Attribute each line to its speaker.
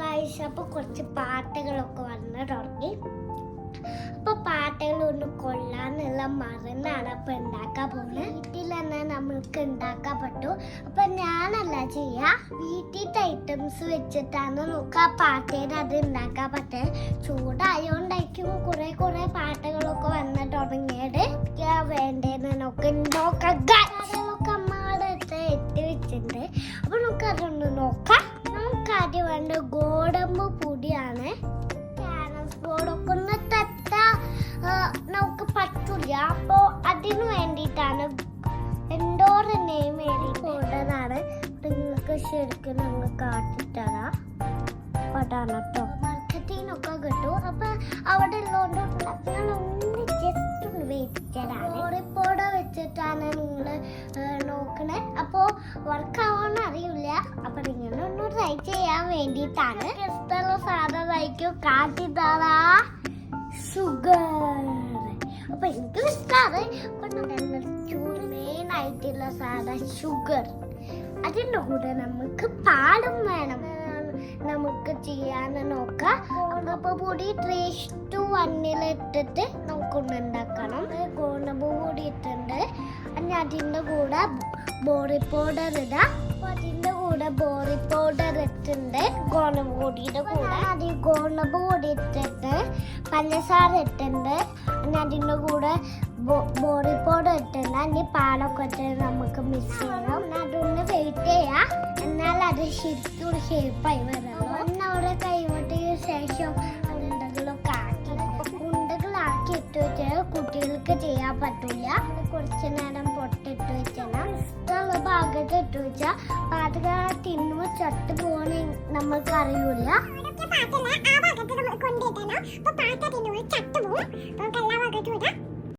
Speaker 1: Guys അപ്പോൾ കുറച്ച് പാട്ടുകളൊക്കെ വന്ന് തുടങ്ങി അപ്പൊ പാട്ടുകളൊന്നും കൊള്ളാന്നുള്ള മറന്നാണ് അപ്പൊ ഉണ്ടാക്കാൻ പോകുന്നത് വീട്ടിൽ തന്നെ നമ്മൾക്ക് ഉണ്ടാക്കാൻ പറ്റൂ. അപ്പൊ ഞാനല്ല ചെയ്യാ. വീട്ടിലത്തെ ഐറ്റംസ് വെച്ചിട്ടാണ് നമുക്ക് ആ പാട്ടേന് അത് ഉണ്ടാക്കാൻ പറ്റുക ചൂടായോണ്ടായിരിക്കും കുറെ കുറെ പാട്ടുകളൊക്കെ വന്ന് തുടങ്ങിയത് വേണ്ടേന്ന് നമുക്ക് അമ്മയുടെ അടുത്ത് എത്തി വെച്ചിട്ടുണ്ട്. അപ്പൊ നമുക്ക് ഗോഡമ്പ് വേണ്ട പൊടിയാണ്. ക്യാരംസ് ബോർഡൊക്കെ ഒന്ന് തത്ത നമുക്ക് പറ്റില്ല അപ്പോ അതിനു വേണ്ടിയിട്ടാണ് എന്തോരം നെയിം കൂടുതലാണ് നിങ്ങൾക്ക് ശരിക്കും നമ്മൾ കാട്ടിത്തരാം. അതാണ് കേട്ടോ മാർക്കറ്റിനൊക്കെ കിട്ടും. അപ്പൊ അവിടെ ഉള്ളതുകൊണ്ട് ഞാൻ ഒന്ന് ജസ്റ്റ് ഒന്ന് വെച്ചതാണ് റിപ്പോർട്ട് വെച്ചിട്ടാണ് നിങ്ങൾ നോക്കണേ. അപ്പോ വർക്ക് ആവാന്ന് അറിയില്ല അപ്പൊ നിങ്ങൾ ഒന്ന് ട്രൈ ചെയ്യാൻ വേണ്ടിയിട്ടാണ്. ഇഷ്ടമുള്ള ഷുഗർ മെയിൻ അതിന്റെ കൂടെ നമുക്ക് പാലും വേണം. നമുക്ക് ചെയ്യാൻ നോക്കാം. അപ്പോൾ പൊടി ത്രീ ടു വണ്ണിലിട്ടിട്ട് നമുക്കൊന്ന് ഉണ്ടാക്കണം. ഗോതമ്പ് പൊടി അതിന്റെ കൂടെ ബോറി പൗഡർ ഇടാം. അതിന്റെ കൂടെ ബോറി പൗഡർ ഇട്ടിട്ട് ഗോതമ്പ് പൊടിയുടെ കൂടെ. അത് ഈ ഗോതമ്പ് പൊടി ഇട്ടിട്ട് പഞ്ചസാര ഇട്ടുണ്ട് പിന്നെ അതിന്റെ കൂടെ ബോറി പൗഡർ ഇട്ടുണ്ട് ഇനി പാലൊക്കെ ഇട്ട് നമുക്ക് മിക്സ് ചെയ്യണം അതൊന്ന് വെയിറ്റ് ചെയ്യാം. എന്നാൽ അത് ശരിക്കും ഷേപ്പായി വരണം. ഇട്ട് വെച്ചാൽ കുട്ടികൾക്ക് ചെയ്യാൻ പറ്റില്ല കുറച്ച് നേരം പൊട്ടിട്ട് വെച്ചാൽ ഇഷ്ടമുള്ള ഭാഗത്ത് ഇട്ട് വെച്ചാൽ പാചക തിന്നുമ്പോൾ ചട്ട് പോകണ നമ്മൾക്ക്
Speaker 2: അറിയില്ല. പാട്ട് തിന്നുമ്പോൾ ചത്തുപോകും അപ്പൊ